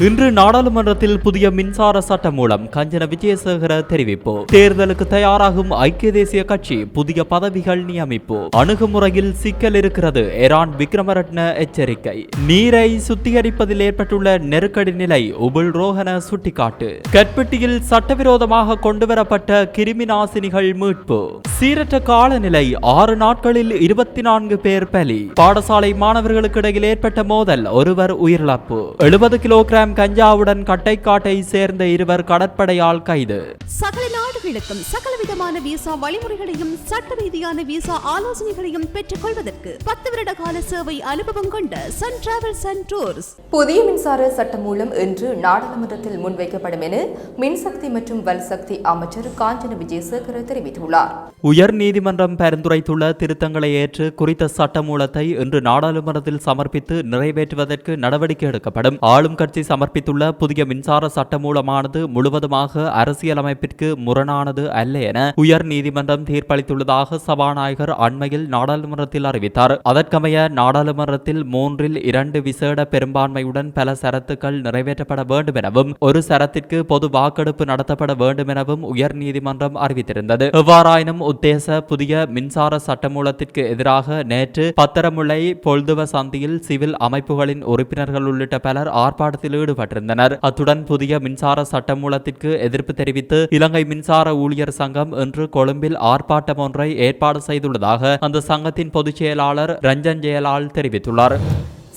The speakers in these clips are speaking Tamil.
இன்று நாடாளுமன்றத்தில் புதிய மின்சார சட்டம் மூலம் கஞ்சன விஜயசேகர தெரிவிப்பு. தேர்தலுக்கு தயாராகும் ஐக்கிய தேசிய கட்சி புதிய பதவிகள் நியமிப்பு. அணுகுமுறையில் சிக்கல் இருக்கிறது எரான் விக்ரமரட்ன எச்சரிக்கை. நீரை சுத்திகரிப்பதில் ஏற்பட்டுள்ள நெருக்கடி நிலை உபுல் ரோஹன சுட்டிக்காட்டு. கற்பட்டியில் சட்டவிரோதமாக கொண்டுவரப்பட்ட கிருமி நாசினிகள் மீட்பு. சீரற்ற காலநிலை ஆறு நாட்களில் இருபத்தி நான்கு பேர் பலி. பாடசாலை மாணவர்களுக்கு இடையில் ஏற்பட்ட மோதல் ஒருவர் உயிரிழப்பு. எழுபது கிலோகிராம் கஞ்சாவுடன் கட்டைக்காட்டை சேர்ந்த இருவர் கடற்படையால் கைது. சகல நாடுகளுக்கும் சகல விதமான விசா வழிமுறைகளையும் சட்ட ரீதியான விசா ஆலோசனைகளையும் பெற்றுக் கொள்வதற்கு பத்து வருட கால சேவை அனுபவம் கொண்ட சன் டிராவல்ஸ் அண்ட் டூர்ஸ் புதிய மின்சார சட்டம் மூலம் இன்று நாடாளுமன்றத்தில் முன்வைக்கப்படும் என மின்சக்தி மற்றும் வல்சக்தி அமைச்சர் காஞ்சன விஜயசேகர தெரிவித்துள்ளார். உயர் நீதிமன்றம் பரிந்துரைத்துள்ள திருத்தங்களை ஏற்று குறித்த சட்டமூலத்தை இன்று நாடாளுமன்றத்தில் சமர்ப்பித்து நிறைவேற்றுவதற்கு நடவடிக்கை எடுக்கப்படும். ஆளும் கட்சி சமர்ப்பித்துள்ள புதிய மின்சார சட்டமூலமானது முழுவதுமாக அரசியலமைப்பிற்கு முரணானது அல்ல என உயர் நீதிமன்றம் தீர்ப்பளித்துள்ளதாக சபாநாயகர் அண்மையில் நாடாளுமன்றத்தில் அறிவித்தார். அதற்கமைய நாடாளுமன்றத்தில் மூன்றில் இரண்டு விசேட பெரும்பான்மையுடன் பல சரத்துக்கள் நிறைவேற்றப்பட வேண்டும் எனவும் ஒரு சரத்திற்கு பொது வாக்கெடுப்பு நடத்தப்பட வேண்டும் எனவும் உயர் நீதிமன்றம் அறிவித்திருந்தது. எவ்வாறாயினும் உத்தேச புதிய மின்சார சட்டமூலத்திற்கு எதிராக நேற்று பத்தரமுல்லை பொல்துவ சந்தியில் சிவில் அமைப்புகளின் உறுப்பினர்கள் உள்ளிட்ட பலர் ஆர்ப்பாட்டத்தில் ஈடுபட்டிருந்தனர். அத்துடன் புதிய மின்சார சட்டமூலத்திற்கு எதிர்ப்பு தெரிவித்து இலங்கை மின்சார ஊழியர் சங்கம் இன்று கொழும்பில் ஆர்ப்பாட்டம் ஒன்றை ஏற்பாடு செய்துள்ளதாக அந்த சங்கத்தின் பொதுச் செயலாளர் ரஞ்சன் ஜெயலால் தெரிவித்துள்ளார்.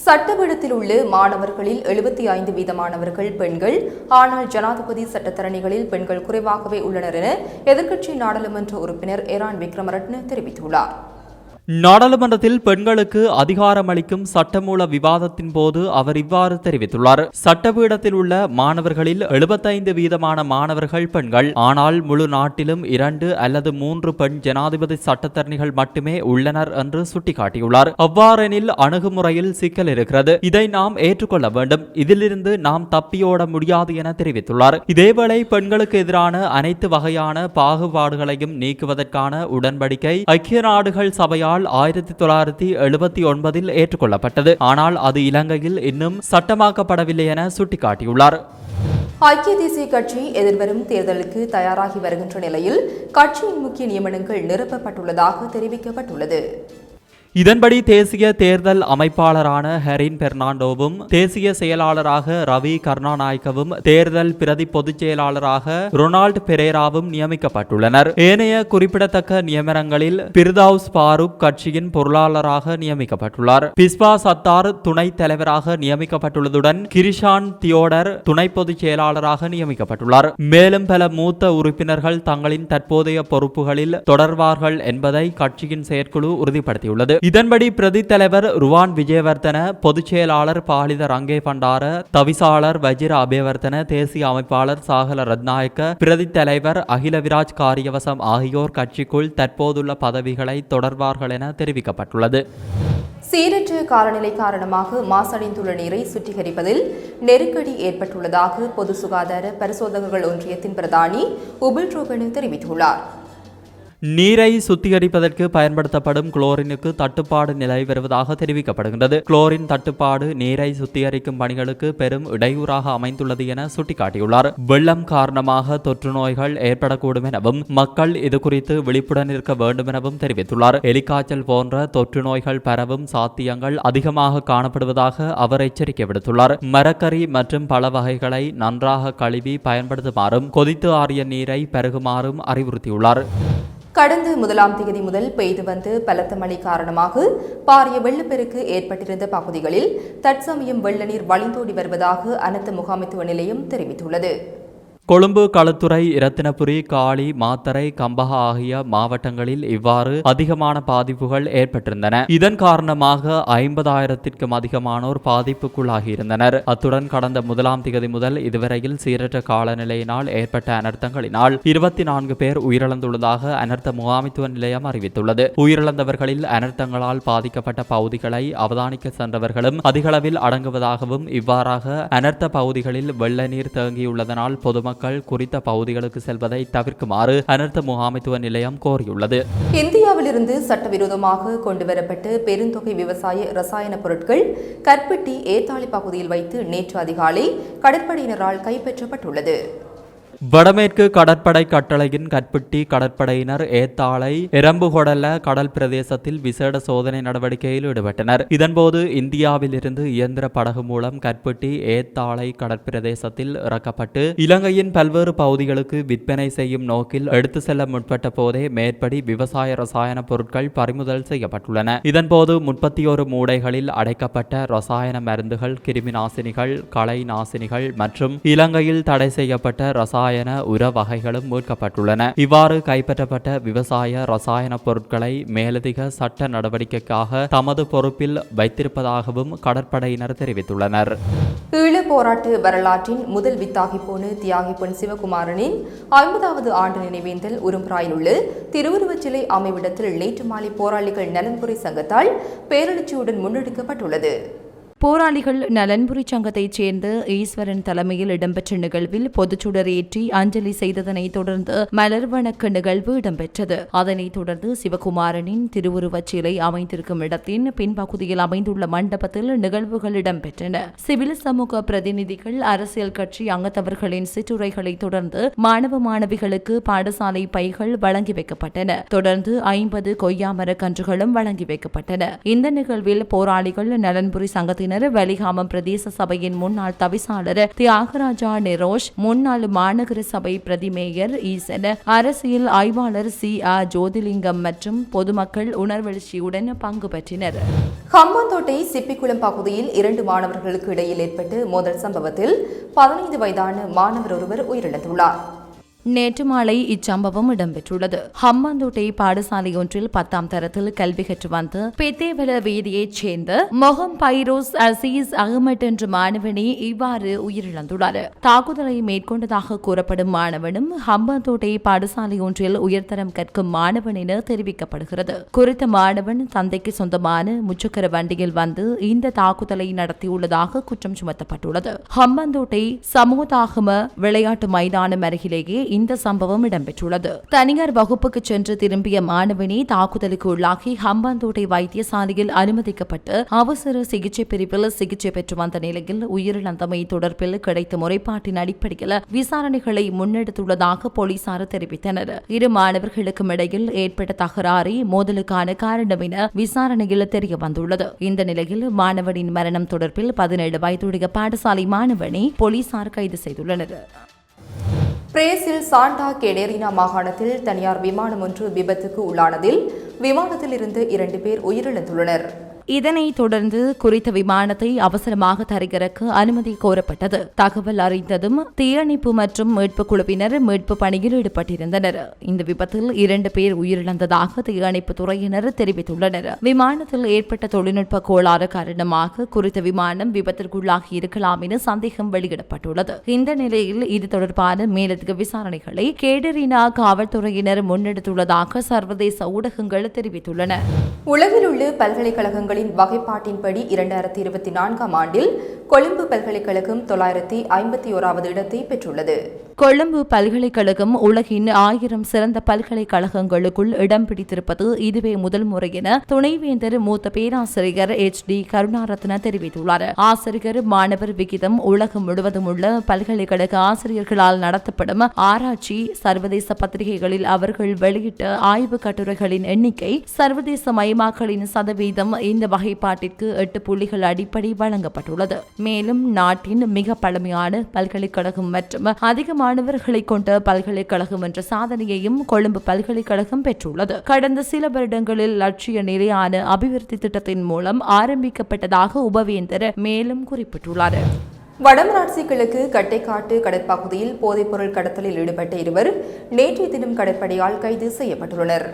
சட்டவிடத்தில் உள்ள மாணவர்களில் எழுபத்தி ஐந்து வீதமானவர்கள் பெண்கள் ஆனால் ஜனாதிபதி சட்டத்தரணிகளில் பெண்கள் குறைவாகவே உள்ளனர் என எதிர்க்கட்சி நாடாளுமன்ற உறுப்பினர் ஏரான் விக்ரமரட்ன தெரிவித்துள்ளார். நாடாளுமன்றத்தில் பெண்களுக்கு அதிகாரமளிக்கும் சட்டமூல விவாதத்தின் போது அவர் இவ்வாறு தெரிவித்துள்ளார். சட்டபீடத்தில் உள்ள மாணவர்களில் எழுபத்தைந்து வீதமான மாணவர்கள் பெண்கள். ஆனால் முழு நாட்டிலும் இரண்டு அல்லது மூன்று பெண் ஜனாதிபதி சட்டத்தரணிகள் மட்டுமே உள்ளனர் என்று சுட்டிக்காட்டியுள்ளார். அவ்வாறெனில் அணுகுமுறையில் சிக்கல் இருக்கிறது. இதை நாம் ஏற்றுக்கொள்ள வேண்டும். இதிலிருந்து நாம் தப்பியோட முடியாது என தெரிவித்துள்ளார். இதேவேளை பெண்களுக்கு எதிரான அனைத்து வகையான பாகுபாடுகளையும் நீக்குவதற்கான உடன்படிக்கை ஐக்கிய நாடுகள் சபையால் ஆயிரத்தி தொள்ளாயிரத்தி எழுபத்தி ஒன்பதில் ஏற்றுக்கொள்ளப்பட்டது. ஆனால் அது இலங்கையில் இன்னும் சட்டமாக்கப்படவில்லை என சுட்டிக்காட்டியுள்ளார். ஐக்கிய தேசிய கட்சி எதிர்வரும் தேர்தலுக்கு தயாராகி வருகின்ற நிலையில் கட்சியின் முக்கிய நியமனங்கள் நிரப்பப்பட்டுள்ளதாக தெரிவிக்கப்பட்டுள்ளது. இதன்படி தேசிய தேர்தல் அமைப்பாளரான ஹெரின் பெர்னாண்டோவும் தேசிய செயலாளராக ரவி கருணாநாயக்கவும் தேர்தல் பிரதி பொதுச் செயலாளராக ரொனால்ட் பெரேராவும் நியமிக்கப்பட்டுள்ளனர். ஏனைய குறிப்பிடத்தக்க நியமனங்களில் பிர்தவுஸ் பாரூக் கட்சியின் பொருளாளராக நியமிக்கப்பட்டுள்ளார். பிஸ்பா சத்தார் துணைத் தலைவராக நியமிக்கப்பட்டுள்ளதுடன் கிரிஷான் தியோடர் துணை பொதுச் செயலாளராக நியமிக்கப்பட்டுள்ளார். மேலும் பல மூத்த உறுப்பினர்கள் தங்களின் தற்போதைய பொறுப்புகளில் தொடர்வார்கள் என்பதை கட்சியின் செயற்குழு உறுதிப்படுத்தியுள்ளது. இதன்படி பிரதி தலைவர் ருவான் விஜயவர்தன பொதுச் செயலாளர் பாலித ரங்கே பண்டார தவிசாளர் வஜிர அபேவர்தன தேசிய அமைப்பாளர் சாகல ரத்நாயக்க பிரதி தலைவர் அகில விராஜ் காரியவசம் ஆகியோர் கட்சிக்குள் தற்போதுள்ள பதவிகளை தொடர்வார்கள் என தெரிவிக்கப்பட்டுள்ளது. சீரற்ற காலநிலை காரணமாக மாசடைந்துள்ள நீரை சுத்திகரிப்பதில் நெருக்கடி ஏற்பட்டுள்ளதாக பொது சுகாதார பரிசோதகர்கள் ஒன்றியத்தின் பிரதானி உபில் ரோகனு தெரிவித்துள்ளார். நீரை சுத்திகரிப்பதற்கு பயன்படுத்தப்படும் குளோரினுக்கு தட்டுப்பாடு நிலை வருவதாக தெரிவிக்கப்படுகின்றது. குளோரின் தட்டுப்பாடு நீரை சுத்திகரிக்கும் பணிகளுக்கு பெரும் இடையூறாக அமைந்துள்ளது என சுட்டிக்காட்டியுள்ளார். வெள்ளம் காரணமாக தொற்று நோய்கள் ஏற்படக்கூடும் எனவும் மக்கள் இது குறித்து விழிப்புடன் இருக்க வேண்டும் எனவும் தெரிவித்துள்ளார். எலிக்காய்ச்சல் போன்ற தொற்று நோய்கள் பரவும் சாத்தியங்கள் அதிகமாக காணப்படுவதாக அவர் எச்சரிக்கை விடுத்துள்ளார். மரக்கறி மற்றும் பல வகைகளை நன்றாக கழுவி பயன்படுத்துமாறும் கொதித்து ஆறிய நீரை பருகுமாறும் அறிவுறுத்தியுள்ளார். கடந்த முதலாம் தேதி முதல் பெய்து வந்து பலத்த மழை காரணமாக பாரிய வெள்ளப்பெருக்கு ஏற்பட்டிருந்த பகுதிகளில் தற்சமயம் வெள்ள நீர் வழிந்தோடி வருவதாக அனைத்து முகாமைத்துவ நிலையம் தெரிவித்துள்ளது. கொழும்பு களுத்துறை இரத்தினபுரி காளி மாத்தரை கம்பஹா ஆகிய மாவட்டங்களில் இவ்வாறு அதிகமான பாதிப்புகள் ஏற்பட்டிருந்தன. இதன் காரணமாக ஐம்பதாயிரத்திற்கும் அதிகமானோர் பாதிப்புக்குள்ளாகியிருந்தனர். அத்துடன் கடந்த முதலாம் திகதி முதல் இதுவரையில் சீரற்ற காலநிலையினால் ஏற்பட்ட அனர்த்தங்களினால் இருபத்தி நான்கு பேர் உயிரிழந்துள்ளதாக அனர்த்த முகாமித்துவ நிலையம் அறிவித்துள்ளது. உயிரிழந்தவர்களில் அனர்த்தங்களால் பாதிக்கப்பட்ட பகுதிகளை அவதானிக்க சென்றவர்களும் அதிகளவில் அடங்குவதாகவும் இவ்வாறாக அனர்த்த பகுதிகளில் வெள்ள நீர் தேங்கியுள்ளதனால் பொதுமக்கள் பொதுமக்கள் குறித்த பகுதிகளுக்கு செல்வதை தவிர்க்குமாறு அனர்த்த முகாமைத்துவ நிலையம் கோரியுள்ளது. இந்தியாவிலிருந்து சட்டவிரோதமாக கொண்டுவரப்பட்டு பெருந்தொகை விவசாய ரசாயன பொருட்கள் கற்பட்டி ஏத்தாளி பகுதியில் வைத்து நேற்று அதிகாலை கடற்படையினரால் கைப்பற்றப்பட்டுள்ளது. வடமேற்கு கடற்படை கட்டளையின் கட்பிட்டி கடற்படையினர் ஏத்தாளை எரம்புகொடல கடல் பிரதேசத்தில் விசேட சோதனை நடவடிக்கையில் ஈடுபட்டனர். இதன்போது இந்தியாவிலிருந்து இயந்திர படகு மூலம் கட்பிட்டி ஏத்தாளை கடற்பிரதேசத்தில் இறக்கப்பட்டு இலங்கையின் பல்வேறு பகுதிகளுக்கு விற்பனை செய்யும் நோக்கில் எடுத்து செல்ல முற்பட்ட போதே மேற்படி விவசாய ரசாயன பொருட்கள் பறிமுதல் செய்யப்பட்டுள்ளன. இதன்போது முப்பத்தி ஒரு மூடைகளில் அடைக்கப்பட்ட ரசாயன மருந்துகள் கிருமி நாசினிகள் களை நாசினிகள் மற்றும் இலங்கையில் தடை செய்யப்பட்ட ரசாயன ரசாயன உர வகைகளும் மீட்கப்பட்டுள்ளன. இவ்வாறு கைப்பற்றப்பட்ட விவசாய ரசாயன பொருட்களை மேலதிக சட்ட நடவடிக்கைக்காக தமது பொறுப்பில் வைத்திருப்பதாகவும் கடற்படையினர் தெரிவித்துள்ளனர். ஈழ போராட்ட வரலாற்றின் முதல் வித்தாகி போன தியாகி பொன் சிவகுமாரனின் ஐம்பதாவது ஆண்டு நினைவேந்தல் உரும்புராயில் உள்ள திருவுருவச் சிலை அமைவிடத்தில் நேற்று மாலை போராளிகள் நலன்புரி சங்கத்தால் பேரெழுச்சியுடன் முன்னெடுக்கப்பட்டுள்ளது. போராளிகள் நலன்புரி சங்கத்தைச் சேர்ந்த ஈஸ்வரன் தலைமையில் இடம்பெற்ற நிகழ்வில் பொதுச்சுடர் ஏற்றி அஞ்சலி செய்ததனைத் தொடர்ந்து மலர் வணக்க நிகழ்வு இடம்பெற்றது. அதனைத் தொடர்ந்து சிவகுமாரனின் திருவுருவச் சிலை அமைந்திருக்கும் இடத்தின் பின்பகுதியில் அமைந்துள்ள மண்டபத்தில் நிகழ்வுகள் இடம்பெற்றன. சிவில் சமூக பிரதிநிதிகள் அரசியல் கட்சி அங்கத்தவர்களின் சிற்றுரைகளைத் தொடர்ந்து மாணவ மாணவிகளுக்கு பாடசாலை பைகள் வழங்கி வைக்கப்பட்டன. தொடர்ந்து ஐம்பது கொய்யாமர கன்றுகளும் வழங்கி வைக்கப்பட்டன. இந்த நிகழ்வில் போராளிகள் நலன்புரி சங்கத்தினர் வலிகாமம் பிரதேச சபையின் முன்னாள் தவிசாளர் தியாகராஜா நிரோஷ் முன்னாள் மாநகர சபை பிரதிமேயர் ஈசன் அரசியல் ஆய்வாளர் சி. ஆ. ஜோதிலிங்கம் மற்றும் பொதுமக்கள் உணர்வெழுச்சியுடன் பங்கு பெற்றனர். ஹம்பாந்தோட்டை சிப்பிக்குளம் பகுதியில் இரண்டு மாணவர்களுக்கு இடையில் ஏற்பட்டு மோதல் சம்பவத்தில் பதினைந்து வயதான மாணவர் ஒருவர் உயிரிழந்துள்ளார். நேற்று மாலை இச்சம்பவம் இடம்பெற்றுள்ளது. ஹம்மாந்தோட்டை பாடசாலை ஒன்றில் பத்தாம் தரத்தில் கல்வி கற்று வந்த பெத்தேவல வீதியைச் சேர்ந்த மொஹம் பைரோஸ் அசீஸ் அகமட் என்ற மாணவனே இவ்வாறு உயிரிழந்துள்ளார். தாக்குதலை மேற்கொண்டதாக கூறப்படும் மாணவனும் ஹம்பாந்தோட்டை பாடசாலை ஒன்றில் உயர்தரம் கற்கும் மாணவன் என தெரிவிக்கப்படுகிறது. குறித்த மாணவன் தந்தைக்கு சொந்தமான முச்சக்கர வண்டியில் வந்து இந்த தாக்குதலை நடத்தியுள்ளதாக குற்றம் சுமத்தப்பட்டுள்ளது. ஹம்பாந்தோட்டை சமூகதாகம விளையாட்டு மைதானம் அருகிலேயே இந்த சம்பவம் இடம்பெற்றுள்ளது. தனியார் வகுப்புக்கு சென்று திரும்பிய மாணவனை தாக்குதலுக்கு உள்ளாகி ஹம்பாந்தோட்டை வைத்தியசாலையில் அனுமதிக்கப்பட்டு அவசர சிகிச்சை பிரிவில் சிகிச்சை பெற்று வந்த நிலையில் உயிரிழந்தமை தொடர்பில் கிடைத்த முறைப்பாட்டின் அடிப்படையில் விசாரணைகளை முன்னெடுத்துள்ளதாக போலீசார் தெரிவித்தனர். இரு மாணவர்களுக்கும் இடையில் ஏற்பட்ட தகராறே மோதலுக்கான காரணம் என விசாரணையில் தெரிய வந்துள்ளது இந்த நிலையில் மாணவனின் மரணம் தொடர்பில் பதினேழு வயதுடைய பாடசாலை மாணவனை போலீசார் கைது செய்துள்ளனர். பிரேசில் சாண்டா கெடேரினா மாகாணத்தில் தனியார் விமானம் ஒன்று விபத்துக்கு உள்ளானதில் விமானத்திலிருந்து இரண்டு பேர் உயிரிழந்துள்ளனர். இதனைத் தொடர்ந்து குறித்த விமானத்தை அவசரமாக தரையிறக்க அனுமதி கோரப்பட்டது. தகவல் அறிந்ததும் தீயணைப்பு மற்றும் மீட்பு குழுவினர் மீட்பு பணியில் ஈடுபட்டிருந்தனர். இந்த விபத்தில் இரண்டு பேர் உயிரிழந்ததாக தீயணைப்பு துறையினர் தெரிவித்துள்ளனர். விமானத்தில் ஏற்பட்ட தொழில்நுட்ப கோளாறு காரணமாக குறித்த விமானம் விபத்திற்குள்ளாகி இருக்கலாம் என சந்தேகம் வெளியிடப்பட்டுள்ளது. இந்த நிலையில் இது தொடர்பான மேலதிக விசாரணைகளை கேடரினா காவல்துறையினர் முன்னெடுத்துள்ளதாக சர்வதேச ஊடகங்கள் தெரிவித்துள்ளன. உலகில் உள்ள பல்கலைக்கழகங்கள் பல்கலைக்கழகங்களின் வகைப்பாட்டின்படி இரண்டாயிரத்தி இருபத்தி நான்காம் ஆண்டில் கொழும்பு பல்கலைக்கழகம் தொள்ளாயிரத்தி ஐம்பத்தி ஓராவது இடத்தை பெற்றுள்ளது. கொழும்பு பல்கலைக்கழகம் உலகின் ஆயிரம் சிறந்த பல்கலைக்கழகங்களுக்குள் இடம் பிடித்திருப்பது இதுவே முதல் முறை என துணைவேந்தர் மூத்த பேராசிரியர் எச் டி கருணாரத்ன தெரிவித்துள்ளார். ஆசிரியர் மாணவர் விகிதம் உலகம் முழுவதும் உள்ள பல்கலைக்கழக ஆசிரியர்களால் நடத்தப்படும் ஆராய்ச்சி சர்வதேச பத்திரிகைகளில் அவர்கள் வெளியிட்ட ஆய்வு கட்டுரைகளின் எண்ணிக்கை சர்வதேச மயமாக்கலின் சதவீதம் இந்த வகைப்பாட்டிற்கு எட்டு புள்ளிகள் அடிப்படை வழங்கப்பட்டுள்ளது. மேலும் நாட்டின் மிக பழமையான பல்கலைக்கழகம் மற்றும் அதிகமாக மாணவர்களை கொண்ட பல்கலைக்கழகம் என்ற சாதனையையும் கொழும்பு பல்கலைக்கழகம் பெற்றுள்ளது. கடந்த சில வருடங்களில் லட்சிய நிலையான அபிவிருத்தி திட்டத்தின் மூலம் ஆரம்பிக்கப்பட்டதாக உபவேந்தர் மேலும் குறிப்பிட்டுள்ளார். வடமராட்சி கிழக்கு கட்டைக்காட்டு கடற்பகுதியில் போதைப்பொருள் கடத்தலில் ஈடுபட்ட இருவர் நேற்றைய தினம் கடற்படையால் கைது செய்யப்பட்டுள்ளனர்.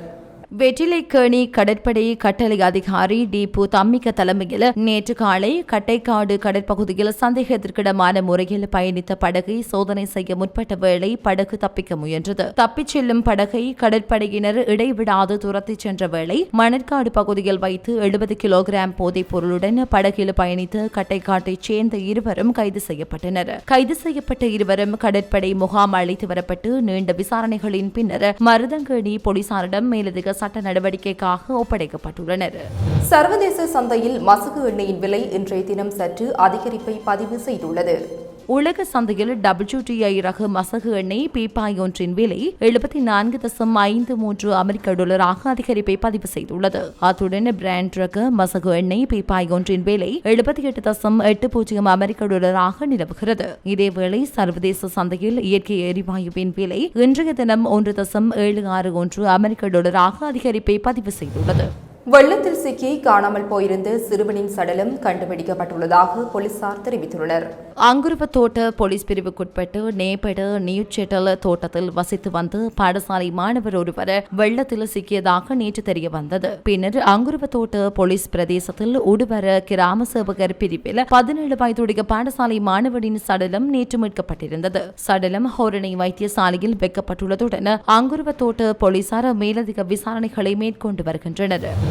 வெற்றிலைக்கேணி கடற்படை கட்டளை அதிகாரி டிபு தம்மிக்க தலைமையில் நேற்று காலை கட்டைக்காடு கடற்பகுதியில் சந்தேகத்திற்கிடமான முறையில் பயணித்த படகை சோதனை செய்ய முற்பட்ட வேளை படகு தப்பிக்க முயன்றது. தப்பிச் செல்லும் படகை கடற்படையினர் இடைவிடாது துரத்திச் சென்ற வேளை மணற்காடு பகுதியில் வைத்து எழுபது கிலோகிராம் போதைப் பொருளுடன் படகில் பயணித்த கட்டைக்காட்டைச் சேர்ந்த இருவரும் கைது செய்யப்பட்டனர். கைது செய்யப்பட்ட இருவரும் கடற்படை முகாம் அழைத்து வரப்பட்டு நீண்ட விசாரணைகளின் பின்னர் மருதங்கேணி போலீசாரிடம் மேலதிக சட்ட நடவடிக்கைக்காக ஒப்படைக்கப்பட்டுள்ளனர். சர்வதேச சந்தையில் மசகு எண்ணெயின் விலை இன்றைய தினம் சற்று அதிகரிப்பை பதிவு செய்துள்ளது. உலக சந்தையில் டபிள்யூடிஐ ரக மசகு எண்ணெய் பீப்பாய் ஒன்றின் விலை எழுபத்தி நான்கு தசம் ஐந்து மூன்று அமெரிக்க டாலராக அதிகரிப்பை பதிவு செய்துள்ளது. அத்துடன் பிராண்ட் ரக மசகு எண்ணெய் பீப்பாய் ஒன்றின் விலை எழுபத்தி எட்டு தசம் எட்டு பூஜ்ஜியம் அமெரிக்க டாலராக நிலவுகிறது. இதேவேளை சர்வதேச சந்தையில் இயற்கை எரிவாயுவின் விலை இன்றைய தினம் ஒன்று தசம் ஏழு ஆறு ஒன்று அமெரிக்க டாலராக அதிகரிப்பை பதிவு செய்துள்ளது. வெள்ளத்தில் சிக்கி காணாமல் போயிருந்த சிறுவனின் சடலம் கண்டுபிடிக்கப்பட்டுள்ளதாக போலீசார் தெரிவித்துள்ளனர். அங்குருவ போலீஸ் பிரிவுக்குட்பட்டு நேபெடு நியூச்செட்டல் தோட்டத்தில் வசித்து வந்து பாடசாலை மாணவர் ஒருவர் வெள்ளத்தில் சிக்கியதாக நேற்று தெரிய வந்தது பின்னர் அங்குருவ போலீஸ் பிரதேசத்தில் உடுவர கிராம சேவகர் பிரிவில் பதினேழு வயதுடைய பாடசாலை மாணவரின் சடலம் நேற்று மீட்கப்பட்டிருந்தது. சடலம் ஹோரணை வைத்தியசாலையில் வைக்கப்பட்டுள்ளதுடன் அங்குருவ போலீசார் மேலதிக விசாரணைகளை மேற்கொண்டு வருகின்றனர்.